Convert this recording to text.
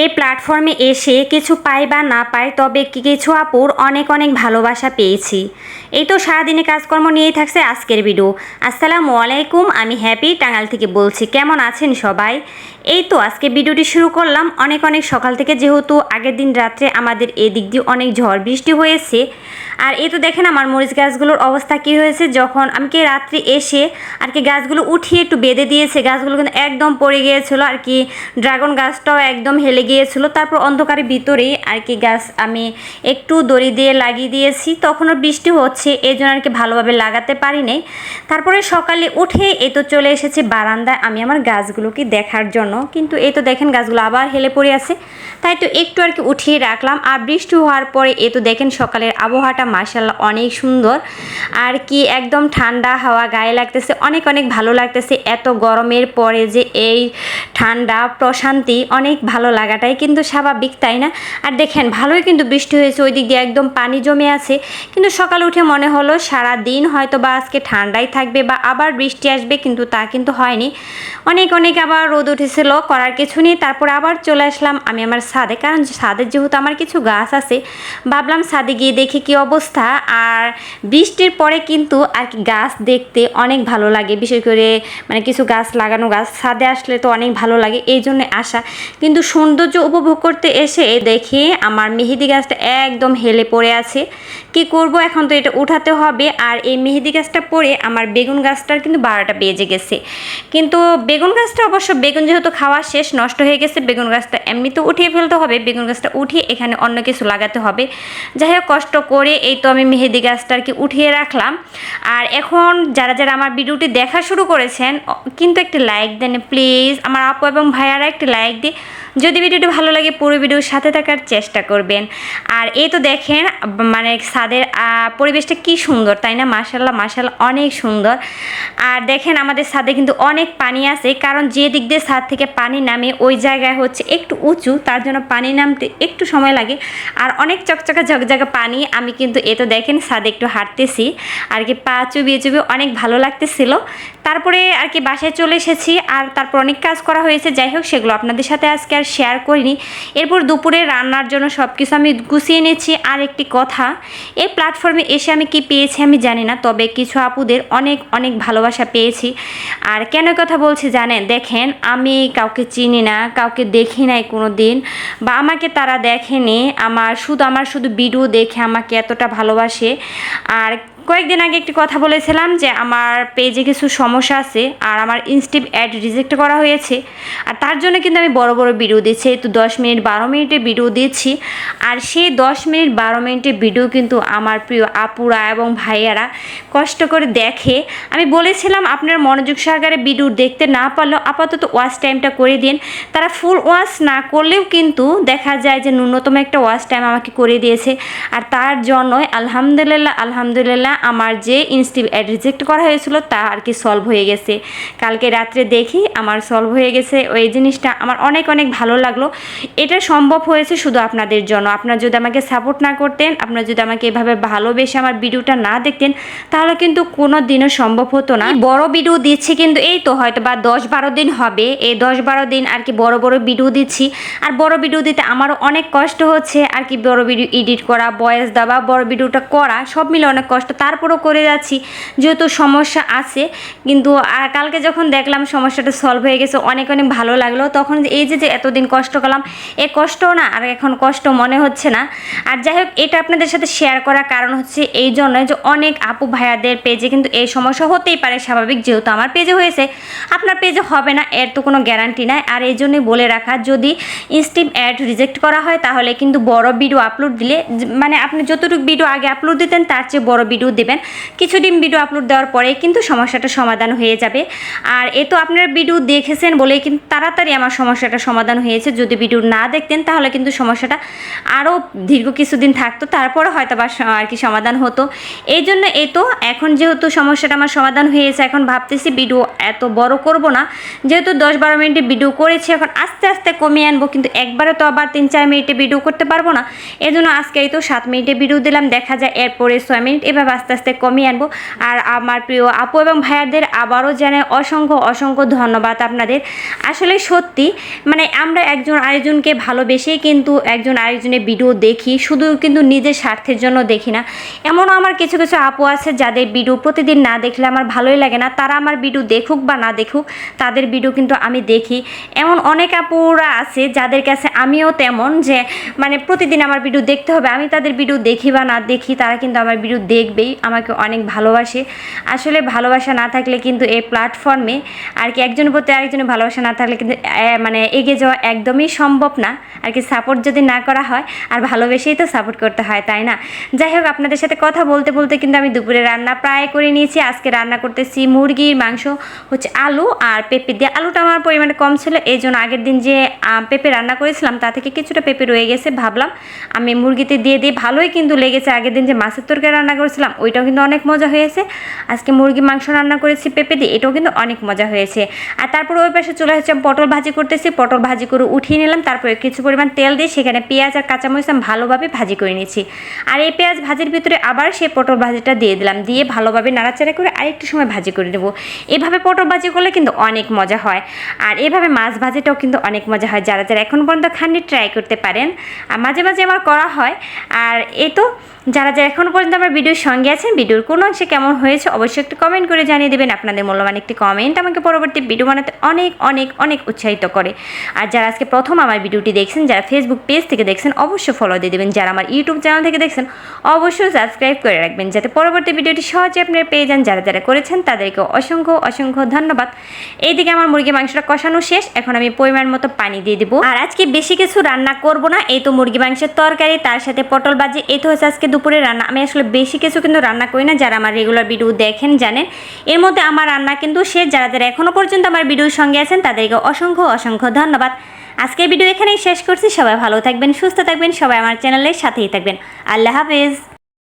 এই প্ল্যাটফর্মে এসে কিছু পাই বা না পাই, তবে কিছু আপুর অনেক অনেক ভালোবাসা পেয়েছি। এই তো সারাদিনে কাজকর্ম নিয়েই থাকছে আজকের ভিডিও আসসালামু আলাইকুম, আমি হ্যাপি টাঙ্গাল থেকে বলছি, কেমন আছেন সবাই? এই তো আজকে ভিডিওটি শুরু করলাম। অনেক অনেক সকাল থেকে যেহেতু আগের দিন রাত্রে আমাদের এদিক দিয়ে অনেক ঝড় বৃষ্টি হয়েছে। আর এই তো দেখেন আমার মরিচ গাছগুলোর অবস্থা কি হয়েছে। যখন আমি কি রাত্রি এসে আর কি গাছগুলো উঠিয়ে একটু বেঁধে দিয়েছে, গাছগুলো কিন্তু একদম পড়ে গিয়েছিল। আর কি ড্রাগন গাছটাও একদম হেলে গিয়েছিল। তারপর অন্ধকারের ভিতরেই আর কি গাছ আমি একটু দড়ি দিয়ে লাগিয়ে দিয়েছি। তখনও বৃষ্টি হচ্ছে, এই জন্য আর কি ভালোভাবে লাগাতে পারি নাই। তারপরে সকালে উঠে এই তো চলে এসেছে বারান্দায় আমি আমার গাছগুলোকে দেখার জন্য। কিন্তু এই তো দেখেন গাছগুলো আবার হেলে পড়ে আছে। তাই তো একটু আর কি উঠিয়ে রাখলাম। আর বৃষ্টি হওয়ার পরে এই তো দেখেন সকালের আবহাওয়াটা মাসাল্লাহ অনেক সুন্দর। আর কি একদম ঠান্ডা হাওয়া গায়ে লাগতেছে, অনেক অনেক ভালো লাগতেছে। এত গরমের পরে যে এই ঠান্ডা প্রশান্তি অনেক ভালো লাগাটাই কিন্তু স্বাভাবিক, তাই না? আর দেখেন ভালোই কিন্তু বৃষ্টি হয়েছে, ওই দিক দিয়ে একদম পানি জমে আছে। কিন্তু সকালে উঠে মনে হলো সারা দিন হয়তো বা আজকে ঠান্ডাই থাকবে বা আবার বৃষ্টি আসবে, কিন্তু তা কিন্তু হয়নি। অনেক অনেক আবার রোদ উঠেছিল করার কিছু নেই। তারপর আবার চলে আসলাম আমি আমার ছাদে। কারণ ছাদের যেহেতু আমার কিছু গাছ আছে, ভাবলাম ছাদে গিয়ে দেখি কি অবস্থা। আর বৃষ্টির পরে কিন্তু আর কি গাছ দেখতে অনেক ভালো লাগে। বিশেষ করে মানে কিছু গাছ লাগানো গাছ ছাদে আসলে তো অনেক ভালো লাগে, এই জন্য আসা। কিন্তু সৌন্দর্য উপভোগ করতে এসে দেখি আমার মেহেদি গাছটা একদম হেলে পড়ে আছে। কি করব এখন তো এটা উঠাতে হবে। আর এই মেহেদি গাছটা পড়ে আমার বেগুন গাছটার কিন্তু বারোটা বেজে গেছে। কিন্তু বেগুন গাছটা অবশ্য বেগুন যেহেতু খাওয়া শেষ, নষ্ট হয়ে গেছে, বেগুন গাছটা এমনি তো উঠিয়ে ফেলতে হবে, বেগুন গাছটা উঠিয়ে এখানে অন্য কিছু লাগাতে হবে। যাই হোক, কষ্ট করে এই তো আমি মেহেদি গাছটা আর কি উঠিয়ে রাখলাম। আর এখন যারা যারা আমার ভিডিওটি দেখা শুরু করেছেন, কিন্তু একটি লাইক দেন প্লিজ আমার আপু এবং ভাইয়ারা একটি লাইক দিয়ে যদি ভিডিওটি ভালো লাগে পুরো ভিডিওর সাথে থাকার চেষ্টা করবেন। আর এই তো দেখেন মানে আহ, পরিবেশটা কি সুন্দর তাই না? মাসাল্লাহ মাসাল্লাহ অনেক সুন্দর। আর দেখেন আমাদের ছাদে কিন্তু অনেক পানি আছে কারণ যে দিক দিয়ে ছাদ থেকে পানি নামে ওই জায়গায় হচ্ছে একটু উঁচু তার জন্য পানি নামতে একটু সময় লাগে। আর অনেক চকচকা ঝকঝকা পানি আমি কিন্তু এ তো দেখেন ছাদে একটু হাঁটতেছি। আর কি পা চুবিয়ে চুবিয়ে অনেক ভালো লাগতেছিল। তারপরে আর কি বাসায় চলে এসেছি আর তারপর অনেক কাজ করা হয়েছে যাই হোক সেগুলো আপনাদের সাথে আজকে আর শেয়ার করিনি। এরপর দুপুরে রান্নার জন্য সব কিছু আমি গুছিয়ে নিয়েছি আর একটি কথা এই প্ল্যাটফর্মে এসে আমি কি পেয়েছি আমি জানি না, তবে কিছু আপুদের অনেক অনেক ভালোবাসা পেয়েছি। আর কেন কথা বলছি জানেন? দেখেন, আমি কাউকে চিনি না, কাউকে দেখি নাই কোনো দিন বা আমাকে তারা দেখেনি, আমার শুধু আমার শুধু ভিডিও দেখে আমাকে এতটা ভালোবাসে। আর কয়েকদিন আগে একটি কথা বলেছিলাম যে আমার পেজে কিছু সমস্যা আছে আর আমার ইনস্টিভ অ্যাড রিজেক্ট করা হয়েছে। আর তার জন্য কিন্তু আমি বড় বড় ভিডিও দিচ্ছি। তো দশ মিনিট, বারো মিনিটের ভিডিও দিচ্ছি। আর সেই দশ মিনিট, বারো মিনিটের ভিডিও কিন্তু আমার প্রিয় আপুরা এবং ভাইয়ারা কষ্ট করে দেখে। আমি বলেছিলাম, আপনার মনোযোগ সহকারে ভিডিও দেখতে না পারলেও আপাতত ওয়াচ টাইমটা করে দিন। তারা ফুল ওয়াচ না করলেও কিন্তু দেখা যায় যে ন্যূনতম একটা ওয়াচ টাইম আমাকে করে দিয়েছে। আর তার জন্যই আলহামদুলিল্লাহ আলহামদুলিল্লাহ আমার যে ইনস্টিভ রিজেক্ট করা হয়েছিল তা আর কি সলভ হয়ে গেছে। কালকে রাত্রে দেখি আমার সলভ হয়ে গেছে। ওই জিনিসটা আমার অনেক অনেক ভালো লাগল। এটা সম্ভব হয়েছে শুধু আপনাদের জন্য। আপনারা যদি আমাকে সাপোর্ট না করতেন, আপনারা যদি আমাকে এভাবে ভালোবেসে আমার ভিডিওটা না দেখতেন, তাহলে কিন্তু কোনো দিনও সম্ভব হতো না। বড় ভিডিও দিচ্ছি কিন্তু এই তো হয়তো বা দশ বারো দিন হবে। এই দশ বারো দিন আর কি বড় বড় ভিডিও দিচ্ছি। আর বড় ভিডিও দিতে আমারও অনেক কষ্ট হচ্ছে। আর কি বড় ভিডিও এডিট করা বয়েস দেওয়া, বড় ভিডিওটা করা, সব মিলে অনেক কষ্ট। তারপরও করে যাচ্ছি। যেহেতু সমস্যা আছে, কিন্তু কালকে যখন দেখলাম সমস্যাটা সলভ হয়ে গেছে, অনেক অনেক ভালো লাগল। তখন এই যে যে এতদিন কষ্ট করলাম, এ কষ্টও না, আর এখন কষ্ট মনে হচ্ছে না। আর যাই হোক, এটা আপনাদের সাথে শেয়ার করার কারণ হচ্ছে এই জন্য যে অনেক আপু ভাইয়াদের পেজে কিন্তু এই সমস্যা হতেই পারে স্বাভাবিক, যেহেতু আমার পেজে হয়েছে। আপনার পেজে হবে না, এর তো কোনো গ্যারান্টি নাই। আর এই জন্যই বলে রাখা, যদি ইনস্টিম অ্যাড রিজেক্ট করা হয়, তাহলে কিন্তু বড় ভিডিও আপলোড দিলে মানে আপনি যতটুকু ভিডিও আগে আপলোড দিতেন, তার চেয়ে বড় ভিডিও দেবেন। কিছুদিন ভিডিও আপলোড দেওয়ার পরে কিন্তু সমস্যাটা সমাধান হয়ে যাবে। আর এ তো আপনার ভিডিও দেখেছেন বলে কিন্তু তাড়াতাড়ি আমার সমস্যাটা সমাধান হয়েছে। যদি ভিডিও না দেখতেন তাহলে কিন্তু সমস্যাটা আরও দীর্ঘ কিছুদিন থাকতো। তারপরে হয়তো বা আর কি সমাধান হতো। এই জন্য এ তো এখন যেহেতু সমস্যাটা আমার সমাধান হয়েছে, এখন ভাবতেছি ভিডিও এত বড় করব না। যেহেতু দশ বারো মিনিটে ভিডিও করেছি, এখন আস্তে আস্তে কমিয়ে আনব। কিন্তু একবারে তো আবার তিন চার মিনিটে ভিডিও করতে পারব না। এই জন্য আজকে এই তো সাত মিনিটে ভিডিও দিলাম, দেখা যায় এরপরে ছয় মিনিট। এভাবে আস্তে আস্তে কমিয়ে আনব। আর আমার প্রিয় আপু এবং ভাইয়াদের আবারও জানাই অসংখ্য অসংখ্য ধন্যবাদ আপনাদের। আসলে সত্যি মানে আমরা একজন আরেকজনকে ভালোবেসেই কিন্তু একজন আরেকজনের ভিডিও দেখি, শুধু কিন্তু নিজের স্বার্থের জন্য দেখি না। এমনও আমার কিছু কিছু আপু আছে যাদের ভিডিও প্রতিদিন না দেখলে আমার ভালোই লাগে না। তারা আমার ভিডিও দেখুক বা না দেখুক, তাদের ভিডিও কিন্তু আমি দেখি। এমন অনেক আপুরা আছে যাদের কাছে আমিও তেমন যে মানে প্রতিদিন আমার ভিডিও দেখতে হবে, আমি তাদের ভিডিও দেখি বা না দেখি, তারা কিন্তু আমার ভিডিও দেখবেই আমাকে অনেক ভালোবাসে। আসলে ভালোবাসা না থাকলে কিন্তু এই প্ল্যাটফর্মে আর কি একজনের প্রতি আরেকজনের ভালোবাসা না থাকলে কিন্তু মানে এগিয়ে যাওয়া একদমই সম্ভব না। আর কি সাপোর্ট যদি না করা হয়, আর ভালোবেসেই তো সাপোর্ট করতে হয়, তাই না? যাই হোক, আপনাদের সাথে কথা বলতে বলতে কিন্তু আমি দুপুরে রান্না প্রায় করে নিয়েছি। আজকে রান্না করতেছি মুরগির মাংস, হচ্ছে আলু আর পেঁপে দিয়ে। আলুটা আমার পরিমাণে কম ছিল এই জন্য আগের দিন যে পেঁপে রান্না করেছিলাম, তা থেকে কিছুটা পেঁপে রয়ে গেছে, ভাবলাম আমি মুরগিতে দিয়ে দিয়ে ভালোই কিন্তু লেগেছে। আগের দিন যে মাছের তরকারি রান্না করেছিলাম ওইটাও কিন্তু অনেক মজা হয়েছে। আজকে মুরগি, মাংস রান্না করেছি, পেঁপে দিয়ে, এটাও কিন্তু অনেক মজা হয়েছে। আর তারপর ওই পাশে চলে হচ্ছে পটল ভাজি করতেছি, পটল ভাজি করে উঠিয়ে নিলাম, তারপরে কিছু পরিমাণ তেল দিয়ে সেখানে পেঁয়াজ আর কাঁচামরিচ আমি ভালোভাবে ভাজি করে নিয়েছি। আর এই পেঁয়াজ ভাজির ভিতরে আবার সেই পটল ভাজিটা দিয়ে দিলাম, দিয়ে ভালোভাবে নাড়াচাড়া করে আরেকটু সময় ভাজি করে দেবো এভাবে পটল ভাজি করলে কিন্তু অনেক মজা হয়। আর এভাবে মাছ ভাজিটাও কিন্তু অনেক মজা হয়, যারা যারা এখন পর্যন্ত খাননি ট্রাই করতে পারেন। আর মাঝে মাঝে আমার করা হয়। আর এই তো যারা যারা এখনও পর্যন্ত আমার ভিডিওর সঙ্গে আছেন ভিডিওর কোন অংশে কেমন হয়েছে অবশ্যই একটু কমেন্ট করে জানিয়ে দেবেন। আপনাদের মূল্যবান একটি কমেন্ট আমাকে পরবর্তী ভিডিও বানাতে অনেক অনেক অনেক উৎসাহিত করে। আর যারা আজকে প্রথম আমার ভিডিওটি দেখছেন, যারা ফেসবুক পেজ থেকে দেখছেন, অবশ্যই ফলো দিয়ে দেবেন। যারা আমার ইউটিউব চ্যানেল থেকে দেখছেন, অবশ্যই সাবস্ক্রাইব করে রাখবেন, যাতে পরবর্তী ভিডিওটি সহজে আপনারা পেয়ে যান। যারা যারা করেছেন, তাদেরকে অসংখ্য অসংখ্য ধন্যবাদ। এইদিকে আমার মুরগি মাংসটা কষানো শেষ। এখন আমি পরিমাণ মতো পানি দিয়ে দিব। আর আজকে বেশি কিছু রান্না করব না। এই তো মুরগি মাংসের তরকারি, তার সাথে পটল ভাজি, এই তো হচ্ছে আজকে দুপুরে রান্না। আমি আসলে বেশি কিছু কিন্তু রান্না করি না, যারা আমার রেগুলার ভিডিও দেখেন, জানেন। এর মধ্যে আমার রান্না কিন্তু শেষ। যারা যারা এখনও পর্যন্ত আমার ভিডিওর সঙ্গে আছেন, তাদেরকে অসংখ্য অসংখ্য ধন্যবাদ। আজকে ভিডিও এখানেই শেষ করছি। সবাই ভালো থাকবেন, সুস্থ থাকবেন। সবাই আমার চ্যানেলের সাথেই থাকবেন। আল্লাহ হাফেজ।